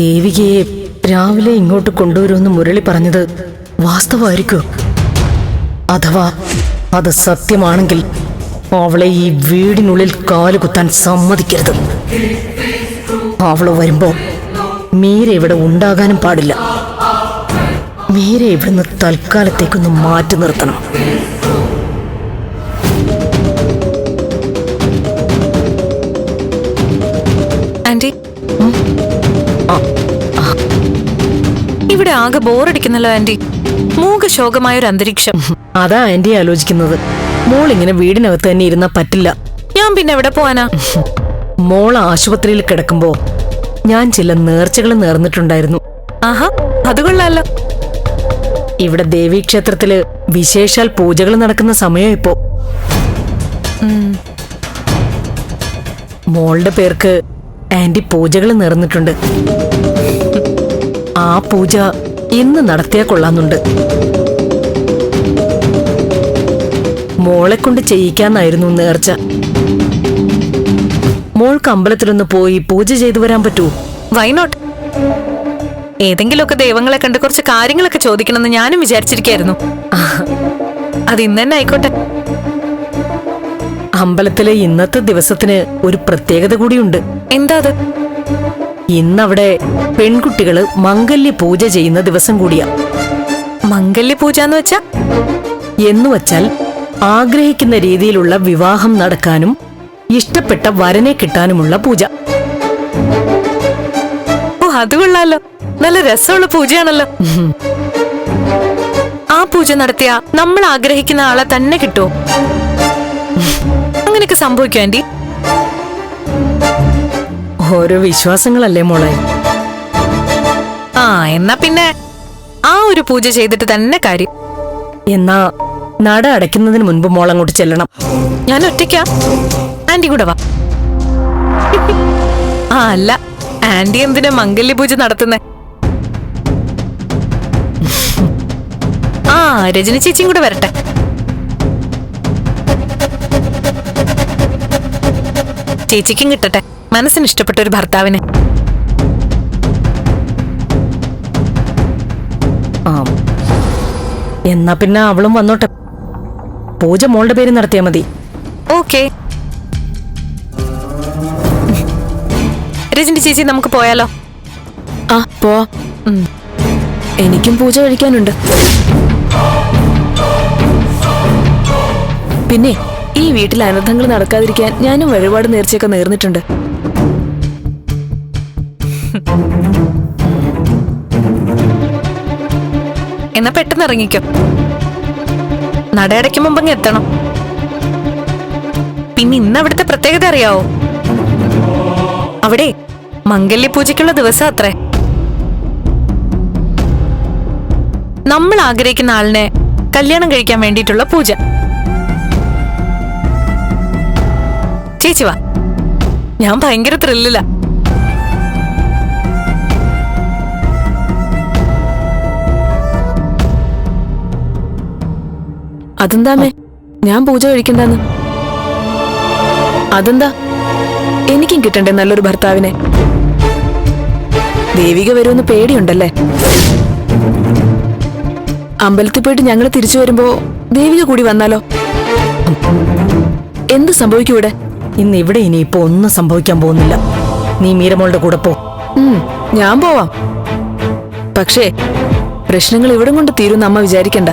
ദേവികയെ രാവിലെ ഇങ്ങോട്ട് കൊണ്ടുവരുമെന്ന് മുരളി പറഞ്ഞത് വാസ്തവമായിരിക്കുമോ അഥവാ അത് സത്യമാണെങ്കിൽ അവളെ ഈ വീടിനുള്ളിൽ കാൽ കുത്താൻ സമ്മതിക്കരുത്. അവൾ വരുമ്പോ മീര ഇവിടെ ഉണ്ടാകാനും പാടില്ല. മീര ഇവിടുന്ന് തൽക്കാലത്തേക്കൊന്ന് മാറ്റി നിർത്തണം. ആന്റി ഇവിടെ ആകെ ബോറടിക്കുന്നല്ലോ ആന്റി മൂകശോകമായ ഒരു അന്തരീക്ഷം. അതാ ആന്റി ആലോചിക്കുന്നത്. മോൾ ഇങ്ങനെ വീടിനകത്ത് തന്നെ ഇരുന്നാ പറ്റില്ല. ഞാൻ പിന്നെ എവിടെ പോവാനാ? മോൾ ആശുപത്രിയിൽ കിടക്കുമ്പോ ഞാൻ ചില നേർച്ചകൾ നേർന്നിട്ടുണ്ടായിരുന്നു. ആഹാ അത് കൊള്ളാലോ. ഇവിടെ ദേവീക്ഷേത്രത്തിൽ വിശേഷാൽ പൂജകൾ നടക്കുന്ന സമയം ഇപ്പോ. മോളുടെ പേർക്ക് ആന്റി പൂജകൾ നേർന്നിട്ടുണ്ട്. ആ പൂജ ഇന്ന് നടത്തിയാ കൊള്ളാന്നുണ്ട്. മോളെ കൊണ്ട് ചെയ്യിക്കാന്നായിരുന്നു നേർച്ച. മോൾക്ക് അമ്പലത്തിലൊന്ന് പോയി പൂജ ചെയ്തു വരാൻ പറ്റൂ? വൈനോട്ട് ഏതെങ്കിലുമൊക്കെ ദൈവങ്ങളെ കണ്ട് കുറച്ച് കാര്യങ്ങളൊക്കെ ചോദിക്കണമെന്ന് ഞാനും വിചാരിച്ചിരിക്കായിരുന്നു. അത് ഇന്ന് തന്നെ ആയിക്കോട്ടെ. അമ്പലത്തിലെ ഇന്നത്തെ ദിവസത്തിന് ഒരു പ്രത്യേകത കൂടിയുണ്ട്. എന്താ അത്? ഇന്നവിടെ പെൺകുട്ടികൾ മംഗല്യ പൂജ ചെയ്യുന്ന ദിവസം കൂടിയാ. മംഗല്യ പൂജ എന്ന് വെച്ചാ? എന്ന് വച്ചാൽ ആഗ്രഹിക്കുന്ന രീതിയിലുള്ള വിവാഹം നടക്കാനും ഇഷ്ടപ്പെട്ട വരനെ കിട്ടാനുമുള്ള പൂജ. ഓ അത് കൊള്ളാലോ. നല്ല രസമുള്ള പൂജയാണല്ലോ. ആ പൂജ നടത്തിയ നമ്മൾ ആഗ്രഹിക്കുന്ന ആളെ തന്നെ കിട്ടുമോ അങ്ങനെയൊക്കെ സംഭവിക്കും ആന്റി? ഓരോ വിശ്വാസങ്ങളല്ലേ മോളെ? ആ എന്നാ പിന്നെ ആ ഒരു പൂജ ചെയ്തിട്ട് തന്നെ കാര്യം. എന്നാ നട അടയ്ക്കുന്നതിന് മുൻപ് മോൾ അങ്ങോട്ട് ചെല്ലണം. ഞാൻ ഒറ്റയ്ക്കാ? ആന്റി കൂടെ വാ. ആ അല്ല. ആന്റി എന്തിനാ മംഗല്യ പൂജ നടത്തുന്നേ? ആ രജനി ചേച്ചിയും കൂടെ വരട്ടെ. ചേച്ചിക്കും കിട്ടട്ടെ. മനസ്സിന് ഇഷ്ടപ്പെട്ട ഒരു ഭർത്താവിന്. ആ. എന്നാ പിന്നെ അവളും വന്നോട്ടെ. പൂജ മോളുടെ പേര് നടത്തിയാ മതി. ഓക്കെ. രജനി ചേച്ചി നമുക്ക് പോയാലോ? ആ പോ. എനിക്കും പൂജ കഴിക്കാനുണ്ട്. പിന്നെ ഈ വീട്ടിൽ അനർത്ഥങ്ങൾ നടക്കാതിരിക്കാൻ ഞാനും വഴിപാട് നേർച്ചയൊക്കെ നേർന്നിട്ടുണ്ട്. എന്നാ പെട്ടെന്ന് ഇറങ്ങിക്കോ. നടയടയ്ക്ക് മുമ്പ് എത്തണം. പിന്നെ ഇന്ന് അവിടുത്തെ പ്രത്യേകത അറിയാവോ? അവിടെ മംഗല്യ പൂജയ്ക്കുള്ള ദിവസം അത്രേ. നമ്മൾ ആഗ്രഹിക്കുന്ന ആളിനെ കല്യാണം കഴിക്കാൻ വേണ്ടിയിട്ടുള്ള പൂജ. ചേച്ചി വാ. ഞാൻ ഭയങ്കര ത്രില്ലില്ല അതെന്താമേ? ഞാൻ പൂജ കഴിക്കണ്ടെന്ന്. അതെന്താ? എനിക്കും കിട്ടണ്ടേ നല്ലൊരു ഭർത്താവിനെ. ദേവിക വരുമെന്ന് പേടിയുണ്ടല്ലേ? അമ്പലത്തിൽ പോയിട്ട് ഞങ്ങൾ തിരിച്ചു വരുമ്പോ ദേവിക കൂടി വന്നാലോ? എന്ത് സംഭവിക്കും ഇവിടെ? ഇന്ന് ഇവിടെ ഇനിയിപ്പോ ഒന്നും സംഭവിക്കാൻ പോകുന്നില്ല. നീ മീരമോളുടെ കൂടെ പോ. ഞാൻ പോവാം. പക്ഷേ പ്രശ്നങ്ങൾ ഇവിടം കൊണ്ട് തീരുന്ന അമ്മ വിചാരിക്കണ്ട.